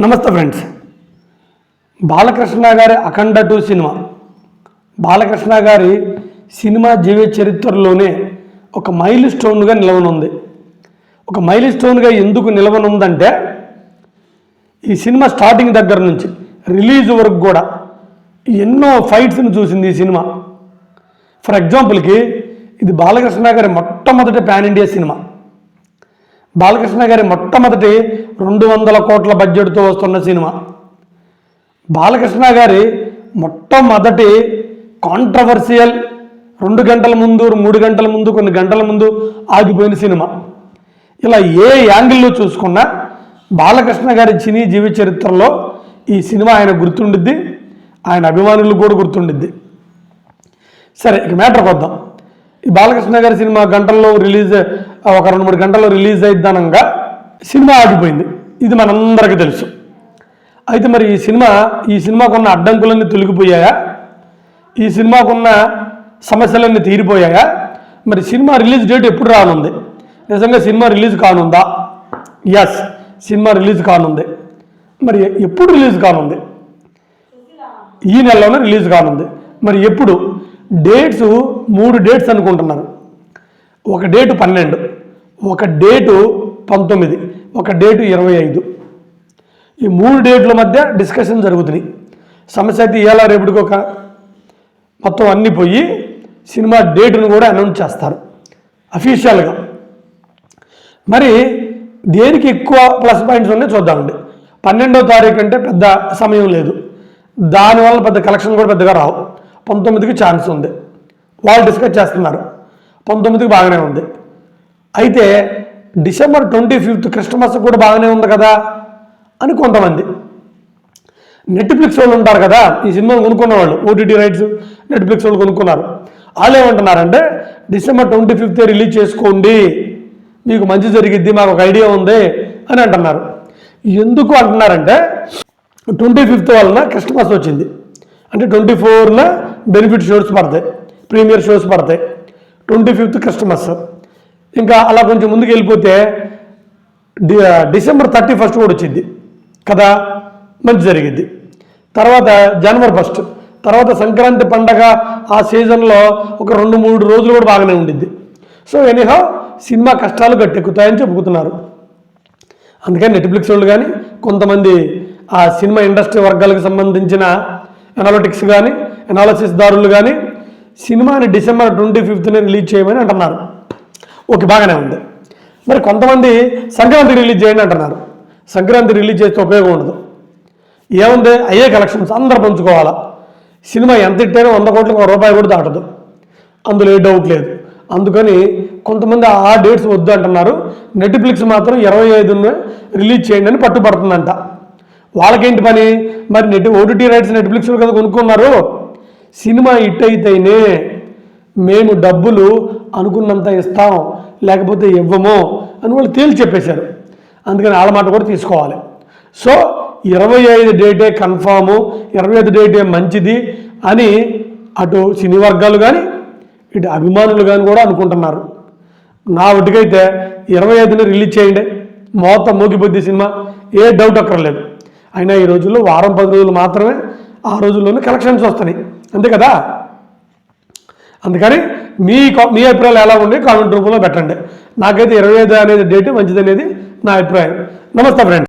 నమస్తే ఫ్రెండ్స్. బాలకృష్ణ గారి అఖండ two cinema. Balakrishna గారి సినిమా జీవ చరిత్రలోనే ఒక మైల్ స్టోన్గా నిలవనుంది. ఒక మైల్ స్టోన్గా ఎందుకు నిలవనుందంటే ఈ సినిమా స్టార్టింగ్ దగ్గర నుంచి రిలీజ్ వరకు కూడా ఎన్నో ఫైట్స్ని చూసింది ఈ సినిమా. ఫర్ ఎగ్జాంపుల్కి ఇది బాలకృష్ణ గారి మొట్టమొదటి పాన్ ఇండియా సినిమా. బాలకృష్ణ గారి మొట్టమొదటి రెండు వందల కోట్ల బడ్జెట్తో వస్తున్న సినిమా. బాలకృష్ణ గారి మొట్టమొదటి కాంట్రవర్సియల్ రెండు గంటల ముందు మూడు గంటల ముందు కొన్ని గంటల ముందు ఆగిపోయిన సినిమా. ఇలా ఏ యాంగిల్లో చూసుకున్నా బాలకృష్ణ గారి సినీ జీవిత చరిత్రలో ఈ సినిమా ఆయన గుర్తుండిద్ది ఆయన అభిమానులు కూడా గుర్తుండిద్ది. సరే ఇక మ్యాటర్ వద్దాం. ఈ బాలకృష్ణ గారి సినిమా గంటల్లో రిలీజ్ ఒక రెండు మూడు గంటల్లో రిలీజ్ అయిద్దనంగా సినిమా ఆగిపోయింది. ఇది మనందరికీ తెలుసు. అయితే మరి ఈ సినిమా ఈ సినిమాకున్న అడ్డంకులన్నీ తొలగిపోయాయా? ఈ సినిమాకున్న సమస్యలన్నీ తీరిపోయాయా? మరి సినిమా రిలీజ్ డేట్ ఎప్పుడు రానుంది? నిజంగా సినిమా రిలీజ్ కానుందా? ఎస్ సినిమా రిలీజ్ కానుంది. మరి ఎప్పుడు రిలీజ్ కానుంది? ఈ నెలలోనే రిలీజ్ కానుంది. మరి ఎప్పుడు? డేట్స్ మూడు డేట్స్ అనుకుంటున్నారు. ఒక డేటు పన్నెండు. ఒక డేటు పంతొమ్మిది ఒక డేటు ఇరవై ఐదు. ఈ మూడు డేట్ల మధ్య డిస్కషన్ జరుగుతున్నాయి సమస్య అయితే ఇవాళ రేపటికొక మొత్తం అన్నీ పోయి సినిమా డేటును కూడా అనౌన్స్ చేస్తారు. అఫీషియల్గా మరి దేనికి ఎక్కువ ప్లస్ పాయింట్స్ ఉన్నాయి చూద్దామండి. పన్నెండో తారీఖు అంటే పెద్ద సమయం లేదు. దానివల్ల పెద్ద కలెక్షన్ కూడా పెద్దగా రావు. పంతొమ్మిదికి ఛాన్స్ ఉంది. వాళ్ళు డిస్కస్ చేస్తున్నారు. పంతొమ్మిదికి బాగానే ఉంది. అయితే డిసెంబర్ ట్వంటీ ఫిఫ్త్ క్రిస్టమస్ కూడా బాగానే ఉంది కదా అని కొంతమంది. నెట్ఫ్లిక్స్ వాళ్ళు ఉంటారు కదా ఈ సినిమా కొనుక్కున్న వాళ్ళు ఓటీటీ రైట్స్ నెట్ఫ్లిక్స్ వాళ్ళు కొనుక్కున్నారు. వాళ్ళు ఏమంటున్నారంటే డిసెంబర్ ట్వంటీ ఫిఫ్త్ రిలీజ్ చేసుకోండి మీకు మంచి జరిగిద్ది మాకు ఒక ఐడియా ఉంది అని అంటున్నారు. ఎందుకు అంటున్నారంటే ట్వంటీ ఫిఫ్త్ వలన క్రిస్టమస్ వచ్చింది. అంటే ట్వంటీ ఫోర్న బెనిఫిట్ షోస్ పడతాయి ప్రీమియర్ షోస్ పడతాయి. ట్వంటీ ఫిఫ్త్ క్రిస్టమస్ ఇంకా అలా కొంచెం ముందుకు వెళ్ళిపోతే డి డిసెంబర్ థర్టీ ఫస్ట్ కూడా వచ్చింది. కదా? మంచి జరిగింది. తర్వాత జనవరి ఫస్ట్. తర్వాత సంక్రాంతి పండగ ఆ సీజన్లో ఒక రెండు మూడు రోజులు కూడా బాగానే ఉండిద్ది. సో ఎనీహౌ సినిమా కష్టాలు గట్టెక్కుతాయని చెప్పుకుతున్నారు అందుకని నెట్ఫ్లిక్స్ వాళ్ళు కానీ కొంతమంది ఆ సినిమా ఇండస్ట్రీ వర్గాలకు సంబంధించిన ఎనాలిటిక్స్ కానీ ఎనాలసిస్ దారులు కానీ సినిమాని డిసెంబర్ ట్వంటీ ఫిఫ్త్ని రిలీజ్ చేయమని అంటున్నారు. ఓకే బాగానే ఉంది. మరి కొంతమంది సంక్రాంతి రిలీజ్ చేయండి అంటున్నారు. సంక్రాంతి రిలీజ్ చేస్తే ఉపయోగం ఉండదు. ఏముంది? అయ్యే కలెక్షన్స్ అందరు పంచుకోవాలా? సినిమా ఎంత ఇట్టైనా వంద కోట్లకు ఒక రూపాయి కూడా దాటదు. అందులో ఏ డౌట్ లేదు. అందుకని కొంతమంది ఆ డేట్స్ వద్దు అంటున్నారు. నెట్ఫ్లిక్స్ మాత్రం ఇరవై ఐదున రిలీజ్ చేయండి అని పట్టుబడుతుందంట. వాళ్ళకేంటి పని? మరి నెట్ ఓటీటీ రైట్స్ నెట్ఫ్లిక్స్ కదా కొనుక్కున్నారు. సినిమా హిట్ అయితేనే మేము డబ్బులు అనుకున్నంత ఇస్తాం. లేకపోతే ఇవ్వము అని వాళ్ళు తేల్చి చెప్పేశారు అందుకని వాళ్ళ మాట కూడా తీసుకోవాలి. సో ఇరవై ఐదు డేటే కన్ఫాము ఇరవై ఐదు డేటే మంచిది అని అటు సినీ వర్గాలు కానీ ఇటు అభిమానులు కానీ కూడా అనుకుంటున్నారు. నా ఒటికైతే ఇరవై ఐదున రిలీజ్ చేయండి. మొత్తం మూగిపోద్ది సినిమా ఏ డౌట్ అక్కర్లేదు. అయినా ఈ రోజుల్లో వారం పది రోజులు మాత్రమే ఆ రోజుల్లోనే కలెక్షన్స్ వస్తున్నాయి. అంతే కదా? అందుకని మీ మీ అభిప్రాయాలు ఎలా ఉండే కామెంట్ రూపంలో పెట్టండి. నాకైతే ఇరవై ఐదు అనేది డేట్ మంచిది అనేది నా అభిప్రాయం. నమస్తే ఫ్రెండ్